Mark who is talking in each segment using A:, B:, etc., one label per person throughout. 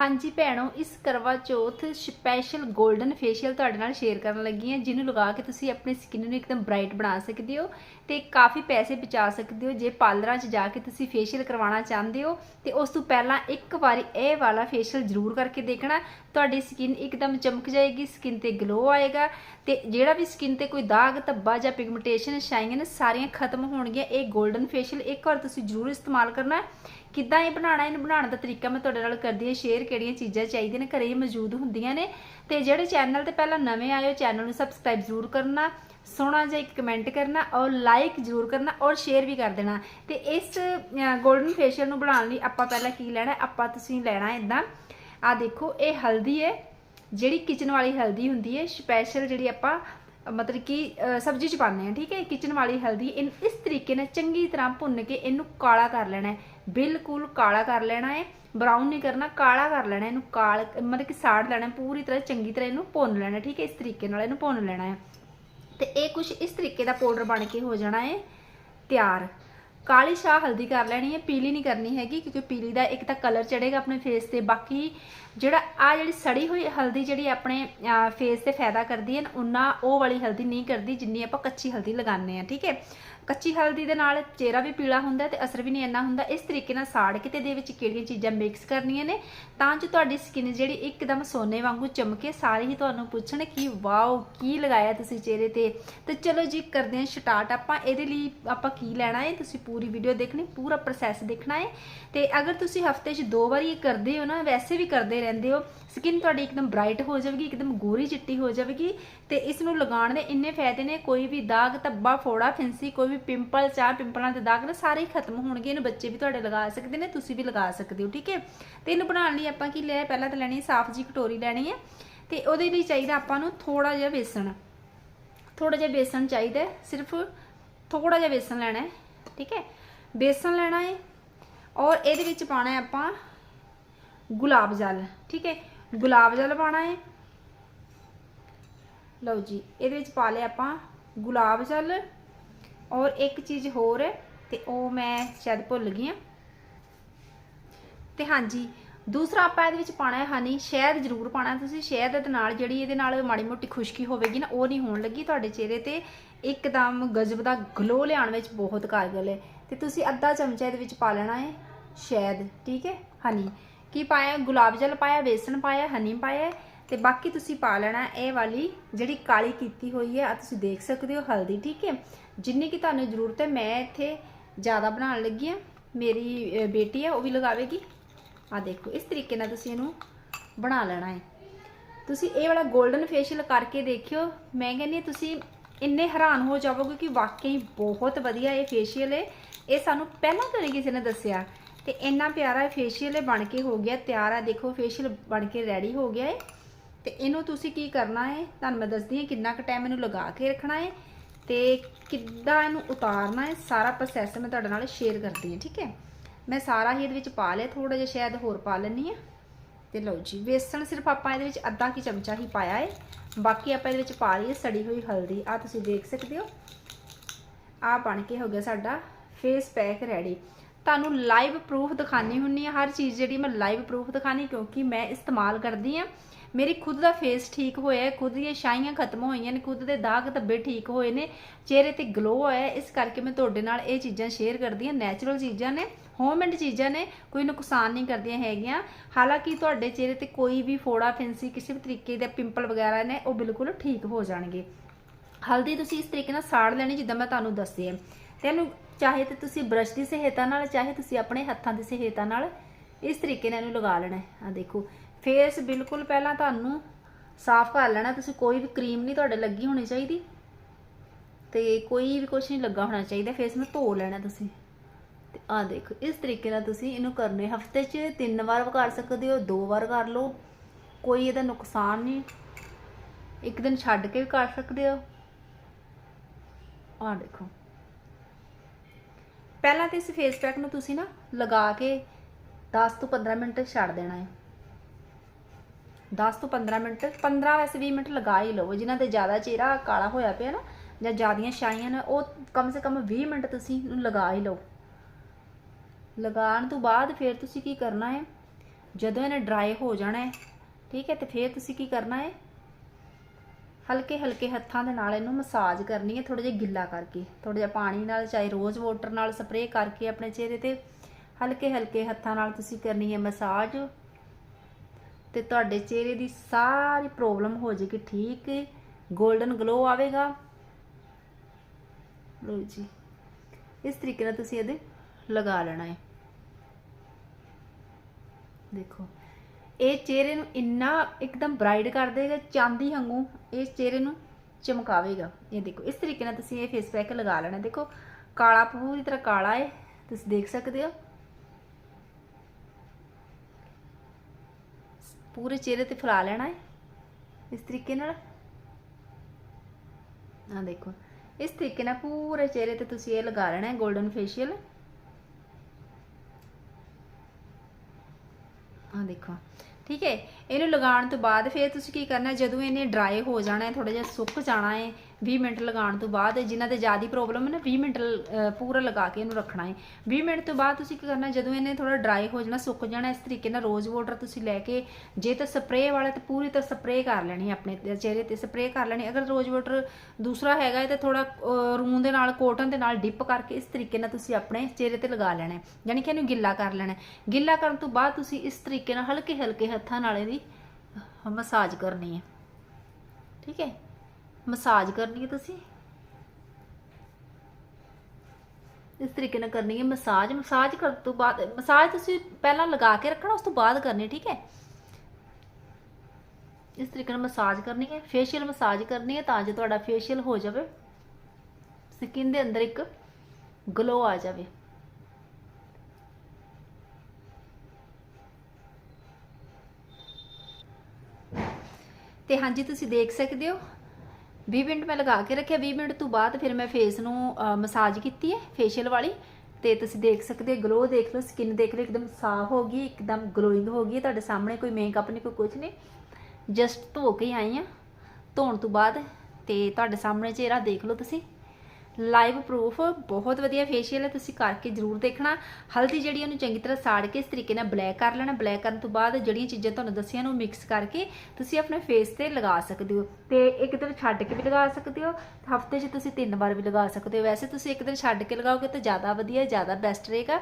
A: ਹਾਂਜੀ ਭੈਣੋ, ਇਸ ਕਰਵਾ ਚੌਥ ਸਪੈਸ਼ਲ 골ਡਨ ਫੇਸ਼ੀਅਲ ਤੁਹਾਡੇ ਨਾਲ ਸ਼ੇਅਰ ਕਰਨ ਲੱਗੀ ਹਾਂ, ਜਿਹਨੂੰ ਲਗਾ ਕੇ ਤੁਸੀਂ ਆਪਣੀ ਸਕਿਨ ਨੂੰ ਇੱਕਦਮ ਬ੍ਰਾਈਟ ਬਣਾ ਸਕਦੇ ਹੋ ਤੇ ਕਾਫੀ ਪੈਸੇ ਬਚਾ ਸਕਦੇ ਹੋ। ਜੇ ਪਾਰਲਰਾਂ 'ਚ ਜਾ ਕੇ ਤੁਸੀਂ ਫੇਸ਼ੀਅਲ ਕਰਵਾਉਣਾ ਚਾਹੁੰਦੇ ਹੋ, ਤੇ ਉਸ ਤੋਂ ਪਹਿਲਾਂ ਇੱਕ ਵਾਰੀ ਇਹ ਵਾਲਾ ਫੇਸ਼ੀਅਲ ਜ਼ਰੂਰ ਕਰਕੇ ਦੇਖਣਾ। ਤੁਹਾਡੀ ਸਕਿਨ ਇੱਕਦਮ ਚਮਕ ਜਾਏਗੀ ਸਕਿਨ ਤੇ ਗਲੋ ਆਏਗਾ ਤੇ ਜਿਹੜਾ ਵੀ ਸਕਿਨ ਤੇ ਕੋਈ ਦਾਗ, ਧੱਬਾ ਜਾਂ ਪਿਗਮੈਂਟੇਸ਼ਨ ਸ਼ਾਈਨ ਸਾਰੀਆਂ ਖਤਮ ਹੋਣਗੀਆਂ। ਇਹ 골ਡਨ ਫੇਸ਼ੀਅਲ ਇੱਕ ਵਾਰ ਤੁਸੀਂ ਜ਼ਰੂਰ ਇਸਤੇਮਾਲ ਕਰਨਾ। ਕਿੱਦਾਂ ਇਹ ਬਣਾਉਣਾ, ਇਹਨੂੰ ਬਣਾਉਣ ਦਾ ਤਰੀਕਾ ਮੈਂ ਤੁਹਾਡੇ ਨਾਲ ਕਰਦੀ ਹਾਂ ਸ਼ੇਅਰ ਕਿਹੜੀਆਂ ਚੀਜ਼ਾਂ ਚਾਹੀਦੀਆਂ ਨੇ, ਘਰੇ ਹੀ ਮੌਜੂਦ ਹੁੰਦੀਆਂ ਨੇ। ਤੇ ਜਿਹੜੇ ਚੈਨਲ ਤੇ ਪਹਿਲਾਂ ਨਵੇਂ ਆਏ ਹੋ ਚੈਨਲ ਨੂੰ ਸਬਸਕ੍ਰਾਈਬ ਜ਼ਰੂਰ ਕਰਨਾ, ਸੋਹਣਾ ਜਿਹਾ ਇੱਕ ਕਮੈਂਟ ਕਰਨਾ ਔਰ ਲਾਈਕ ਜ਼ਰੂਰ ਕਰਨਾ ਔਰ ਸ਼ੇਅਰ ਵੀ ਕਰ ਦੇਣਾ। ਤੇ ਇਸ 골ਡਨ ਫੇਸ਼ੀਅਲ ਨੂੰ ਬਣਾਉਣ ਲਈ ਆਪਾਂ ਪਹਿਲਾਂ ਕੀ ਲੈਣਾ, ਆਪਾਂ ਤੁਸੀਂ ਲੈਣਾ ਹੈ ਇਦਾਂ ਆ ਦੇਖੋ, ਇਹ ਹਲਦੀ ਹੈ, ਜਿਹੜੀ ਕਿਚਨ ਵਾਲੀ ਹਲਦੀ ਹੁੰਦੀ ਹੈ ਸਪੈਸ਼ਲ ਜਿਹੜੀ ਆਪਾਂ ਮਤਲਬ ਕਿ ਸਬਜ਼ੀ ਚ ਪਾਉਂਦੇ ਆ, ਠੀਕ ਹੈ? ਕਿਚਨ ਵਾਲੀ ਹਲਦੀ ਇਹਨੂੰ ਇਸ ਤਰੀਕੇ ਨਾਲ ਚੰਗੀ ਤਰ੍ਹਾਂ ਭੁੰਨ ਕੇ ਇਹਨੂੰ ਕਾਲਾ ਕਰ ਲੈਣਾ ਹੈ। ਬਿਲਕੁਲ ਕਾਲਾ ਕਰ ਲੈਣਾ ਹੈ। ਬਰਾਊਨ ਨਹੀਂ ਕਰਨਾ, ਕਾਲਾ ਕਰ ਲੈਣਾ ਇਹਨੂੰ ਕਾਲ, ਮਤਲਬ ਕਿ ਸਾੜ ਲੈਣਾ ਪੂਰੀ ਤਰ੍ਹਾਂ ਚੰਗੀ ਤਰ੍ਹਾਂ ਇਹਨੂੰ ਭੁੰਨ ਲੈਣਾ ਠੀਕ ਹੈ? ਇਸ ਤਰੀਕੇ ਨਾਲ ਇਹਨੂੰ ਭੁੰਨ ਲੈਣਾ ਹੈ। ਤੇ ਇਹ ਕੁਝ ਇਸ ਤਰੀਕੇ ਦਾ ਪਾਊਡਰ ਬਣ ਕੇ ਹੋ ਜਾਣਾ ਹੈ। ਤਿਆਰ। ਕਾਲੀ ਸ਼ਾਹ ਹਲਦੀ ਕਰ ਲੈਣੀ ਹੈ ਪੀਲੀ ਨਹੀਂ ਕਰਨੀ ਹੈਗੀ ਕਿਉਂਕਿ ਪੀਲੀ ਦਾ ਇੱਕ ਤਾਂ ਕਲਰ ਚੜੇਗਾ ਆਪਣੇ ਫੇਸ ਤੇ ਬਾਕੀ ਜਿਹੜਾ ਆ ਜਿਹੜੀ ਸੜੀ ਹੋਈ ਹਲਦੀ ਜਿਹੜੀ ਆਪਣੇ ਫੇਸ ਤੇ ਫਾਇਦਾ ਕਰਦੀ ਹੈ ਨਾ, ਉਨਾ ਉਹ ਵਾਲੀ ਹਲਦੀ ਨਹੀਂ ਕਰਦੀ ਜਿੰਨੀ ਆਪਾਂ ਕੱਚੀ ਹਲਦੀ ਲਗਾਉਂਦੇ ਆ ਠੀਕ ਹੈ? ਕੱਚੀ ਹਲਦੀ ਦੇ ਨਾਲ ਚਿਹਰਾ ਵੀ ਪੀਲਾ ਹੁੰਦਾ ਤੇ ਅਸਰ ਵੀ ਨਹੀਂ ਇੰਨਾ ਹੁੰਦਾ। ਇਸ ਤਰੀਕੇ ਨਾਲ ਸਾੜ ਕੇ ਤੇ ਦੇ ਵਿੱਚ ਕਿਹੜੀਆਂ ਚੀਜ਼ਾਂ ਮਿਕਸ ਕਰਨੀਆਂ ਨੇ, ਤਾਂ ਜੋ ਤੁਹਾਡੀ ਸਕਿਨ ਜਿਹੜੀ ਇੱਕਦਮ ਸੋਨੇ ਵਾਂਗੂ ਚਮਕੇ। ਸਾਰੇ ਹੀ ਤੁਹਾਨੂੰ ਪੁੱਛਣ ਕਿ ਵਾਓ, ਕੀ ਲਗਾਇਆ ਤੁਸੀਂ ਚਿਹਰੇ ਤੇ? ਤੇ ਚਲੋ ਜੀ, ਕਰਦੇ ਹਾਂ ਸਟਾਰਟ ਆਪਾਂ ਇਹਦੇ ਲਈ ਆਪਾਂ ਕੀ ਲੈਣਾ ਹੈ? ਤੁਸੀਂ ਪੂਰੀ ਵੀਡੀਓ ਦੇਖਣੀ, ਪੂਰਾ ਪ੍ਰੋਸੈਸ ਦੇਖਣਾ ਹੈ। ਤੇ ਅਗਰ ਤੁਸੀਂ ਹਫ਼ਤੇ 'ਚ ਦੋ ਵਾਰੀ ਇਹ ਕਰਦੇ ਹੋ ਨਾ, ਵੈਸੇ ਵੀ ਕਰਦੇ ਰਹਿੰਦੇ ਹੋ ਸਕਿਨ ਤੁਹਾਡੀ ਇੱਕਦਮ ਬ੍ਰਾਈਟ ਹੋ ਜਾਵੇਗੀ, ਇੱਕਦਮ ਗੋਰੀ ਚਿੱਟੀ ਹੋ ਜਾਵੇਗੀ। ਤੇ ਇਸ ਨੂੰ ਲਗਾਉਣ ਦੇ ਇੰਨੇ ਫਾਇਦੇ ਨੇ, ਕੋਈ ਵੀ ਦਾਗ, ਧੱਬਾ, ਫੋੜਾ, ਫਿੰਸੀ, ਕੋਈ ਵੀ ਪਿੰਪਲ ਚਾਹ ਪਿੰਪਲਾਂ ਦੇ ਦਾਗ ਨੇ ਸਾਰੇ ਹੀ ਖਤਮ ਹੋਣਗੇ, ਇਹਨੂੰ ਬੱਚੇ ਵੀ ਤੁਹਾਡੇ ਲਗਾ ਸਕਦੇ ਨੇ, ਤੁਸੀਂ ਵੀ ਲਗਾ ਸਕਦੇ ਹੋ, ਠੀਕ ਹੈ? ਤੇ ਇਹਨੂੰ ਬਣਾਉਣ ਲਈ ਆਪਾਂ ਕੀ ਲਿਆ, ਪਹਿਲਾਂ ਤਾਂ ਲੈਣੀ ਸਾਫ਼ ਜੀ ਕਟੋਰੀ ਲੈਣੀ ਹੈ, ਤੇ ਉਹਦੇ ਲਈ ਚਾਹੀਦਾ ਆਪਾਂ ਨੂੰ ਥੋੜਾ ਜਿਹਾ ਬੇਸਣ ਥੋੜਾ ਜਿਹਾ ਬੇਸਣ ਚਾਹੀਦਾ ਸਿਰਫ ਥੋੜਾ ਜਿਹਾ ਬੇਸਣ ਲੈਣਾ ਹੈ, ਠੀਕ ਹੈ? ਬੇਸਣ ਲੈਣਾ ਹੈ, ਔਰ ਇਹਦੇ ਵਿੱਚ ਪਾਣਾ ਹੈ ਆਪਾਂ ਗੁਲਾਬ ਜਲ, ਠੀਕ ਹੈ? ਗੁਲਾਬ ਜਲ ਪਾਣਾ ਹੈ। ਲਓ ਜੀ, ਇਹਦੇ ਵਿੱਚ ਪਾ ਲਿਆ ਆਪਾਂ ਗੁਲਾਬ ਜਲ ਔਰ ਇੱਕ ਚੀਜ਼ ਹੋਰ ਹੈ ਤੇ ਉਹ ਮੈਂ ਸ਼ਾਇਦ ਭੁੱਲ ਗਈ ਹਾਂ। ਤੇ ਹਾਂਜੀ, ਦੂਸਰਾ ਆਪਾਂ ਇਹਦੇ ਵਿੱਚ ਪਾਣਾ ਹੈ ਹਨੀ ਸ਼ਹਿਦ ਜ਼ਰੂਰ ਪਾਣਾ ਤੁਸੀਂ। ਸ਼ਹਿਦ ਦੇ ਨਾਲ ਜਿਹੜੀ ਇਹਦੇ ਨਾਲ ਮਾੜੀ ਮੋਟੀ ਖੁਸ਼ਕੀ ਹੋਵੇਗੀ ਨਾ, ਉਹ ਨਹੀਂ ਹੋਣ ਲੱਗੀ ਤੁਹਾਡੇ ਚਿਹਰੇ ਤੇ। ਇੱਕਦਮ ਗਜਬ ਦਾ ਗਲੋ ਲਿਆਉਣ ਵਿੱਚ ਬਹੁਤ ਕਾਰਗਰ ਹੈ। ਤੇ ਤੁਸੀਂ ਅੱਧਾ ਚਮਚਾ ਇਹਦੇ ਵਿੱਚ ਪਾ ਲੈਣਾ ਹੈ ਸ਼ਹਿਦ, ਠੀਕ ਹੈ? ਹਨੀ ਕੀ ਪਾਇਆ? ਗੁਲਾਬ ਜਲ ਪਾਇਆ ਬੇਸਣ ਪਾਇਆ ਹਨੀ ਪਾਇਆ ਤੇ ਬਾਕੀ ਤੁਸੀਂ ਪਾ ਲੈਣਾ ਇਹ ਵਾਲੀ ਜਿਹੜੀ ਕਾਲੀ ਕੀਤੀ ਹੋਈ ਹੈ ਆ ਤੁਸੀਂ ਦੇਖ ਸਕਦੇ ਹੋ ਹਲਦੀ, ਠੀਕ ਹੈ? ਜਿੰਨੀ ਕਿ ਤੁਹਾਨੂੰ ਜ਼ਰੂਰਤ ਹੈ, ਮੈਂ ਇੱਥੇ ਜ਼ਿਆਦਾ ਬਣਾਉਣ ਲੱਗੀ ਹਾਂ। ਮੇਰੀ ਬੇਟੀ ਹੈ, ਉਹ ਵੀ ਲਗਾਵੇਗੀ। ਆ ਦੇਖੋ, ਇਸ ਤਰੀਕੇ ਨਾਲ ਤੁਸੀਂ ਇਹਨੂੰ ਬਣਾ ਲੈਣਾ ਹੈ। ਤੁਸੀਂ ਇਹ ਵਾਲਾ 골ਡਨ ਫੇਸ਼ੀਅਲ ਕਰਕੇ ਦੇਖਿਓ। ਮੈਂ ਕਹਿੰਦੀ ਤੁਸੀਂ ਇੰਨੇ ਹੈਰਾਨ ਹੋ ਜਾਵੋਗੇ ਕਿ ਵਾਕਈ ਬਹੁਤ ਵਧੀਆ ਇਹ ਫੇਸ਼ੀਅਲ ਹੈ। ਇਹ ਸਾਨੂੰ ਪਹਿਲਾਂ ਤੋਂ ਕਿਸੇ ਨੇ ਦੱਸਿਆ। ਤੇ ਇੰਨਾ ਪਿਆਰਾ ਫੇਸ਼ੀਅਲ ਇਹ ਬਣ ਕੇ ਹੋ ਗਿਆ, ਤਿਆਰ ਆ। ਦੇਖੋ ਫੇਸ਼ੀਅਲ ਬਣ ਕੇ ਰੈਡੀ ਹੋ ਗਿਆ ਹੈ ਤੇ ਇਹਨੂੰ ਤੁਸੀਂ ਕੀ ਕਰਨਾ ਹੈ? ਤੁਹਾਨੂੰ ਮੈਂ ਦੱਸਦੀ ਹਾਂ ਕਿੰਨਾ ਕੁ ਟਾਈਮ ਇਹਨੂੰ ਲਗਾ ਕੇ ਰੱਖਣਾ ਹੈ ਤੇ ਕਿੱਦਾਂ ਇਹਨੂੰ ਉਤਾਰਨਾ ਹੈ, ਸਾਰਾ ਪ੍ਰੋਸੈਸ ਮੈਂ ਤੁਹਾਡੇ ਨਾਲ ਸ਼ੇਅਰ ਕਰਦੀ ਹਾਂ, ਠੀਕ ਹੈ? ਮੈਂ ਸਾਰਾ ਹੀ ਇਹਦੇ ਵਿੱਚ ਪਾ ਲਿਆ ਥੋੜਾ ਜਿਹਾ ਸ਼ਾਇਦ ਹੋਰ ਪਾ ਲੈਣੀ ਆ ਤੇ ਲਓ ਜੀ ਬੇਸਣ ਸਿਰਫ ਆਪਾਂ ਇਹਦੇ ਵਿੱਚ ਅੱਧਾ ਕੀ ਚਮਚਾ ਹੀ ਪਾਇਆ ਹੈ। ਬਾਕੀ ਆਪਾਂ ਇਹਦੇ ਵਿੱਚ ਪਾ ਲਈਏ ਸੜੀ ਹੋਈ ਹਲਦੀ। ਆ ਤੁਸੀਂ ਦੇਖ ਸਕਦੇ ਹੋ। ਆ ਬਣ ਕੇ ਹੋ ਗਿਆ ਸਾਡਾ ਫੇਸ ਪੈਕ ਰੈਡੀ ਤੁਹਾਨੂੰ ਲਾਈਵ ਪ੍ਰੂਫ ਦਿਖਾਣੀ ਹੁੰਨੀ ਆ ਹਰ ਚੀਜ਼ ਜਿਹੜੀ ਮੈਂ ਲਾਈਵ ਪ੍ਰੂਫ ਦਿਖਾਣੀ ਕਿਉਂਕਿ ਮੈਂ ਇਸਤੇਮਾਲ ਕਰਦੀ ਆ ਮੇਰੀ ਖੁਦ ਦਾ ਫੇਸ ਠੀਕ ਹੋਇਆ ਖੁਦ ਦੀਆਂ ਛਾਈਆਂ ਖਤਮ ਹੋਈਆਂ ਨੇ, ਖੁਦ ਦੇ ਦਾਗ ਧੱਬੇ ਠੀਕ ਹੋਏ ਨੇ, ਚਿਹਰੇ ਤੇ ਗਲੋ ਆਇਆ ਇਸ ਕਰਕੇ ਮੈਂ ਤੁਹਾਡੇ ਨਾਲ ਇਹ ਚੀਜ਼ਾਂ ਸ਼ੇਅਰ ਕਰਦੀ ਹਾਂ। ਨੈਚੁਰਲ ਚੀਜ਼ਾਂ ਨੇ ਹੋਮਮੇਡ ਚੀਜ਼ਾਂ ਨੇ, ਕੋਈ ਨੁਕਸਾਨ ਨਹੀਂ ਕਰਦੀਆਂ ਹੈਗੀਆਂ। ਹਾਲਾਂਕਿ ਤੁਹਾਡੇ ਚਿਹਰੇ ਤੇ ਕੋਈ ਵੀ ਫੋੜਾ ਫਿੰਸੀ ਕਿਸੇ ਵੀ ਤਰੀਕੇ ਦੇ ਪਿੰਪਲ ਵਗੈਰਾ ਨੇ, ਉਹ ਬਿਲਕੁਲ ਠੀਕ ਹੋ ਜਾਣਗੇ। ਹਲਦੀ ਤੁਸੀਂ ਇਸ ਤਰੀਕੇ ਨਾਲ ਸਾੜ ਲੈਣੀ, ਜਿੱਦਾਂ ਮੈਂ ਤੁਹਾਨੂੰ ਦੱਸਿਆ। ਤੇ ਇਹਨੂੰ ਚਾਹੇ ਤੇ ਤੁਸੀਂ ਬ੍ਰਸ਼ ਦੀ ਸਹਾਇਤਾ ਨਾਲ, ਚਾਹੇ ਤੁਸੀਂ ਆਪਣੇ ਹੱਥਾਂ ਦੀ ਸਹਾਇਤਾ ਨਾਲ ਇਸ ਤਰੀਕੇ ਨਾਲ ਇਹਨੂੰ ਲਗਾ ਲੈਣਾ ਆ ਦੇਖੋ ਫੇਸ ਬਿਲਕੁਲ ਪਹਿਲਾਂ ਤੁਹਾਨੂੰ ਸਾਫ਼ ਕਰ ਲੈਣਾ, ਤੁਸੀਂ ਕੋਈ ਵੀ ਕਰੀਮ ਨਹੀਂ ਤੁਹਾਡੇ ਲੱਗੀ ਹੋਣੀ ਚਾਹੀਦੀ। ਤੇ ਕੋਈ ਵੀ ਕੁਝ ਨਹੀਂ ਲੱਗਾ ਹੋਣਾ ਚਾਹੀਦਾ ਫੇਸ ਨੂੰ ਧੋ ਲੈਣਾ ਤੁਸੀਂ। ਤੇ ਆ ਦੇਖੋ, ਇਸ ਤਰੀਕੇ ਨਾਲ ਤੁਸੀਂ ਇਹਨੂੰ ਕਰਨੇ, ਹਫ਼ਤੇ 'ਚ ਤਿੰਨ ਵਾਰ ਕਰ ਸਕਦੇ ਹੋ, ਦੋ ਵਾਰ ਕਰ ਲਓ। ਕੋਈ ਇਹਦਾ ਨੁਕਸਾਨ ਨਹੀਂ। ਇੱਕ ਦਿਨ ਛੱਡ ਕੇ ਵੀ ਕਰ ਸਕਦੇ ਹੋ। ਆ ਦੇਖੋ। ਪਹਿਲਾਂ ਤੇ ਇਸ ਫੇਸ ਪੈਕ ਨੂੰ ਤੁਸੀਂ ਨਾ ਲਗਾ ਕੇ 10 ਤੋਂ 15 ਮਿੰਟ ਛੱਡ ਦੇਣਾ ਹੈ। 10 ਤੋਂ 15 ਮਿੰਟ 15 ਵੈਸੇ 20 ਮਿੰਟ ਲਗਾ ਹੀ ਲਵੋ। ਜਿਨ੍ਹਾਂ ਤੇ ਜ਼ਿਆਦਾ ਚਿਹਰਾ ਕਾਲਾ ਹੋਇਆ ਪਿਆ ਨਾ, ਜਾਂ ਜ਼ਿਆਦੀਆਂ ਛਾਈਆਂ ਨੇ, ਉਹ ਕਮ ਸੇ ਕਮ 20 ਮਿੰਟ ਤੁਸੀਂ ਇਹਨੂੰ ਲਗਾ ਹੀ ਲਓ। ਲਗਾਉਣ ਤੋਂ ਬਾਅਦ ਫਿਰ ਤੁਸੀਂ ਕੀ ਕਰਨਾ ਹੈ? ਜਦੋਂ ਇਹਨੇ ਡਰਾਈ ਹੋ ਜਾਣਾ ਹੈ, ਠੀਕ ਹੈ, ਤੇ ਫਿਰ ਤੁਸੀਂ ਕੀ ਕਰਨਾ ਹੈ? ਹਲਕੇ ਹਲਕੇ ਹੱਥਾਂ ਦੇ ਨਾਲ ਇਹਨੂੰ ਮਸਾਜ ਕਰਨੀ ਹੈ ਥੋੜਾ ਜਿਹਾ ਗਿੱਲਾ ਕਰਕੇ ਥੋੜਾ ਜਿਹਾ ਪਾਣੀ ਨਾਲ, ਚਾਹੇ ਰੋਜ਼ ਵਾਟਰ ਨਾਲ ਸਪਰੇਅ ਕਰਕੇ ਆਪਣੇ ਚਿਹਰੇ ਤੇ, ਹਲਕੇ ਹਲਕੇ ਹੱਥਾਂ ਨਾਲ ਤੁਸੀਂ ਕਰਨੀ ਹੈ ਮਸਾਜ ਤੇ ਤੁਹਾਡੇ ਚਿਹਰੇ ਦੀ ਸਾਰੀ ਪ੍ਰੋਬਲਮ ਹੋ ਜਾਏਗੀ, ਠੀਕ? 골ਡਨ ਗਲੋ ਆਵੇਗਾ। ਲੋ ਜੀ। ਇਸ ਤਰੀਕੇ ਨਾਲ ਤੁਸੀਂ ਇਹਦੇ ਲਗਾ ਲੈਣਾ ਹੈ। ਦੇਖੋ, ਇਹ ਚਿਹਰੇ ਨੂੰ ਇੰਨਾ ਇੱਕਦਮ ਬ੍ਰਾਈਟ ਕਰ ਦੇਗਾ, ਚਾਂਦੀ ਵਾਂਗੂ ਇਸ ਚਿਹਰੇ ਨੂੰ ਚਮਕਾਵੇਗਾ। ਇਹ ਦੇਖੋ, ਇਸ ਤਰੀਕੇ ਨਾਲ ਤੁਸੀਂ ਇਹ ਫੇਸ ਪੈਕ ਲਗਾ ਲੈਣਾ ਦੇਖੋ, ਕਾਲਾ ਪੂਰੀ ਤਰ੍ਹਾਂ ਕਾਲਾ ਹੈ। ਤੁਸੀਂ ਦੇਖ ਸਕਦੇ ਹੋ। ਪੂਰੇ ਚਿਹਰੇ ਤੇ ਫੈਲਾ ਲੈਣਾ ਹੈ। ਇਸ ਤਰੀਕੇ ਨਾਲ। ਆ ਦੇਖੋ। ਇਸ ਤਰੀਕੇ ਨਾਲ ਪੂਰੇ ਚਿਹਰੇ ਤੇ ਤੁਸੀਂ ਇਹ ਲਗਾ ਲੈਣਾ ਹੈ 골ਡਨ ਫੇਸ਼ੀਅਲ ਆ ਦੇਖੋ। ਠੀਕ ਹੈ। ਇਹਨੂੰ ਲਗਾਉਣ ਤੋਂ ਬਾਅਦ ਫਿਰ ਤੁਸੀਂ ਕੀ ਕਰਨਾ, ਜਦੋਂ ਇਹਨੇ ਡਰਾਈ ਹੋ ਜਾਣਾ ਹੈ ਥੋੜਾ ਜਿਹਾ ਸੁੱਕ ਜਾਣਾ ਹੈ 20 ਮਿੰਟ ਲਗਾਉਣ ਤੋਂ ਬਾਅਦ, ਜਿਨ੍ਹਾਂ ਤੇ ਜ਼ਿਆਦਾ ਪ੍ਰੋਬਲਮ ਹੈ ਨਾ 20 ਮਿੰਟ ਪੂਰਾ ਲਗਾ ਕੇ ਇਹਨੂੰ ਰੱਖਣਾ ਹੈ। 20 ਮਿੰਟ ਤੋਂ ਬਾਅਦ ਤੁਸੀਂ ਕੀ ਕਰਨਾ, ਜਦੋਂ ਇਹਨੇ ਥੋੜਾ ਡਰਾਈ ਹੋ ਜਾਣਾ, ਸੁੱਕ ਜਾਣਾ, ਇਸ ਤਰੀਕੇ ਨਾਲ ਰੋਜ਼ ਵਾਟਰ ਤੁਸੀਂ ਲੈ ਕੇ, ਜੇ ਤਾਂ ਸਪਰੇਅ ਵਾਲਾ, ਤਾਂ ਪੂਰੀ ਤਰ੍ਹਾਂ ਸਪਰੇਅ ਕਰ ਲੈਣੀ ਹੈ ਆਪਣੇ ਚਿਹਰੇ ਤੇ ਸਪਰੇਅ ਕਰ ਲੈਣੀ ਅਗਰ ਰੋਜ਼ ਵਾਟਰ ਦੂਸਰਾ ਹੈਗਾ ਹੈ, ਤਾਂ ਥੋੜਾ ਰੂਨ ਦੇ ਨਾਲ ਕੋਟਨ ਦੇ ਨਾਲ ਡਿਪ ਕਰਕੇ ਇਸ ਤਰੀਕੇ ਨਾਲ ਤੁਸੀਂ ਆਪਣੇ ਚਿਹਰੇ ਤੇ ਲਗਾ ਲੈਣਾ ਹੈ। ਯਾਨੀ ਕਿ ਇਹਨੂੰ ਗਿੱਲਾ ਕਰ ਲੈਣਾ ਗਿੱਲਾ ਕਰਨ ਤੋਂ ਬਾਅਦ ਤੁਸੀਂ ਇਸ ਤਰੀਕੇ ਨਾਲ ਹਲਕੇ ਹਲਕੇ ਹੱਥਾਂ ਨਾਲ ਇਹਦੀ ਮਸਾਜ ਕਰਨੀ ਹੈ ਠੀਕ ਹੈ? ਮਸਾਜ ਕਰਨੀ ਹੈ ਤੁਸੀਂ? ਇਸ ਤਰੀਕੇ ਨਾਲ ਕਰਨੀ ਹੈ ਮਸਾਜ। ਮਸਾਜ ਕਰਨ ਤੋਂ ਬਾਅਦ, ਮਸਾਜ ਤੁਸੀਂ ਪਹਿਲਾਂ ਲਗਾ ਕੇ ਰੱਖਣਾ, ਉਸ ਤੋਂ ਬਾਅਦ ਕਰਨੀ ਠੀਕ ਹੈ? ਇਸ ਤਰੀਕੇ ਨਾਲ ਮਸਾਜ ਕਰਨੀ ਹੈ ਫੇਸ਼ੀਅਲ ਮਸਾਜ ਕਰਨੀ ਹੈ ਤਾਂ ਜੋ ਤੁਹਾਡਾ ਫੇਸ਼ੀਅਲ ਹੋ ਜਾਵੇ। ਸਕਿਨ ਦੇ ਅੰਦਰ ਇੱਕ ਗਲੋ ਆ ਜਾਵੇ। ਤੇ ਹਾਂਜੀ ਤੁਸੀਂ ਦੇਖ ਸਕਦੇ ਹੋ। 20 ਮਿੰਟ ਮੈਂ ਲਗਾ ਕੇ ਰੱਖਿਆ 20 ਮਿੰਟ ਤੋਂ ਬਾਅਦ ਫਿਰ ਮੈਂ ਫੇਸ ਨੂੰ ਮਸਾਜ ਕੀਤੀ ਹੈ ਫੇਸ਼ੀਅਲ ਵਾਲੀ। ਤੇ ਤੁਸੀਂ ਦੇਖ ਸਕਦੇ ਹੋ ਗਲੋ ਦੇਖ ਲਓ ਸਕਿਨ ਦੇਖ ਲਓ, ਇੱਕਦਮ ਸਾਫ਼ ਹੋ ਗਈ, ਇੱਕਦਮ ਗਲੋਇੰਗ ਹੋ ਗਈ ਤੁਹਾਡੇ ਸਾਹਮਣੇ ਕੋਈ ਮੇਕਅਪ ਨਹੀਂ, ਕੋਈ ਕੁਝ ਨਹੀਂ। ਜਸਟ ਧੋ ਕੇ ਆਈ ਆ ਧੋਣ ਤੋਂ ਬਾਅਦ ਤੇ ਤੁਹਾਡੇ ਸਾਹਮਣੇ ਚਿਹਰਾ ਦੇਖ ਲਓ ਤੁਸੀਂ। ਲਾਈਵ ਪ੍ਰੂਫ, ਬਹੁਤ ਵਧੀਆ ਫੇਸ਼ੀਅਲ ਹੈ, ਤੁਸੀਂ ਕਰਕੇ ਜ਼ਰੂਰ ਦੇਖਣਾ। ਹਲਦੀ ਜਿਹੜੀ ਉਹਨੂੰ ਚੰਗੀ ਤਰ੍ਹਾਂ ਸਾੜ ਕੇ ਇਸ ਤਰੀਕੇ ਨਾਲ ਬਲੈਕ ਕਰ ਲੈਣਾ। ਬਲੈਕ ਕਰਨ ਤੋਂ ਬਾਅਦ ਜਿਹੜੀਆਂ ਚੀਜ਼ਾਂ ਤੁਹਾਨੂੰ ਦੱਸੀਆਂ ਨੂੰ ਮਿਕਸ ਕਰਕੇ ਤੁਸੀਂ ਆਪਣੇ ਫੇਸ ਤੇ ਲਗਾ ਸਕਦੇ ਹੋ। ਤੇ ਇੱਕ ਦਿਨ ਛੱਡ ਕੇ ਵੀ ਲਗਾ ਸਕਦੇ ਹੋ। ਹਫ਼ਤੇ 'ਚ ਤੁਸੀਂ ਤਿੰਨ ਵਾਰ ਵੀ ਲਗਾ ਸਕਦੇ ਹੋ। ਵੈਸੇ ਤੁਸੀਂ ਇੱਕ ਦਿਨ ਛੱਡ ਕੇ ਲਗਾਓਗੇ ਤਾਂ ਜ਼ਿਆਦਾ ਵਧੀਆ, ਜ਼ਿਆਦਾ ਬੈਸਟ ਰਹੇਗਾ।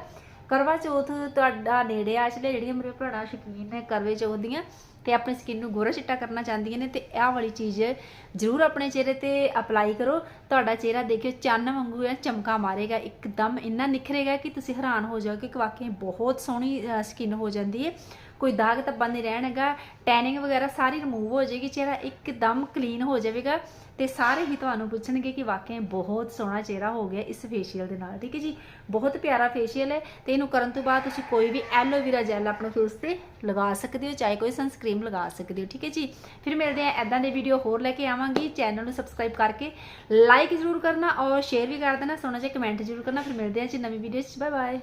A: ਕਰਵਾ ਚੌਥ ਤੁਹਾਡਾ ਨੇੜੇ ਆ ਚਲੇ ਜਿਹੜੀਆਂ ਮੇਰੇ ਭੈਣਾਂ ਸ਼ੌਕੀਨ ਨੇ ਕਰਵੇ ਚੌਥ ਦੀਆਂ ਤੇ ਆਪਣੀ ਸਕਿਨ ਨੂੰ ਗੋਰਾ ਚਿੱਟਾ ਕਰਨਾ ਚਾਹੁੰਦੀਆਂ ਨੇ ਤੇ ਇਹ ਵਾਲੀ ਚੀਜ਼ ਜ਼ਰੂਰ ਆਪਣੇ ਚਿਹਰੇ ਤੇ ਅਪਲਾਈ ਕਰੋ। ਤੁਹਾਡਾ ਚਿਹਰਾ ਦੇਖਿਓ, ਚੰਨ ਵਾਂਗੂ ਹੈ ਚਮਕਾ ਮਾਰੇਗਾ, ਇੱਕਦਮ ਇੰਨਾ ਨਿਖਰੇਗਾ ਕਿ ਤੁਸੀਂ ਹੈਰਾਨ ਹੋ ਜਾਓਗੇ ਕਿ ਵਾਕਈ ਬਹੁਤ ਸੋਹਣੀ ਸਕਿਨ ਹੋ ਜਾਂਦੀ ਹੈ। ਕੋਈ ਦਾਗ ਧੱਬਾ ਨਹੀਂ ਰਹਿਣਗਾ ਟੈਨਿੰਗ ਵਗੈਰਾ ਸਾਰੀ ਰਿਮੂਵ ਹੋ ਜਾਏਗੀ, ਚਿਹਰਾ ਇੱਕਦਮ ਕਲੀਨ ਹੋ ਜਾਵੇਗਾ ਤੇ ਸਾਰੇ ਹੀ ਤੁਹਾਨੂੰ ਪੁੱਛਣਗੇ ਕਿ ਵਾਕਿਆ ਬਹੁਤ ਸੋਹਣਾ ਚਿਹਰਾ ਹੋ ਗਿਆ ਇਸ ਫੇਸ਼ੀਅਲ ਦੇ ਨਾਲ, ਠੀਕ ਹੈ ਜੀ? ਬਹੁਤ ਪਿਆਰਾ ਫੇਸ਼ੀਅਲ ਹੈ ਤੇ ਇਹਨੂੰ ਕਰਨ ਤੋਂ ਬਾਅਦ ਤੁਸੀਂ ਕੋਈ ਵੀ ਐਲੋਵੇਰਾ ਜੈਲ ਆਪਣੇ ਫੇਸ ਤੇ ਲਗਾ ਸਕਦੇ ਹੋ, ਚਾਹੇ ਕੋਈ ਸਨਸਕ੍ਰੀਮ ਲਗਾ ਸਕਦੇ ਹੋ, ਠੀਕ ਹੈ ਜੀ? ਫਿਰ ਮਿਲਦੇ ਆ ਐਦਾਂ ਦੇ ਵੀਡੀਓ ਹੋਰ ਲੈ ਕੇ ਆਵਾਂਗੀ ਚੈਨਲ ਨੂੰ ਸਬਸਕ੍ਰਾਈਬ ਕਰਕੇ ਲਾਈਕ ਜ਼ਰੂਰ ਕਰਨਾ ਔਰ ਸ਼ੇਅਰ ਵੀ ਕਰ ਦੇਣਾ, ਸੋਹਣਾ ਜਿਹਾ ਕਮੈਂਟ ਜ਼ਰੂਰ ਕਰਨਾ, ਫਿਰ ਮਿਲਦੇ ਆ ਜੀ ਨਵੀਂ ਵੀਡੀਓ 'ਚ ਬਾਏ ਬਾਏ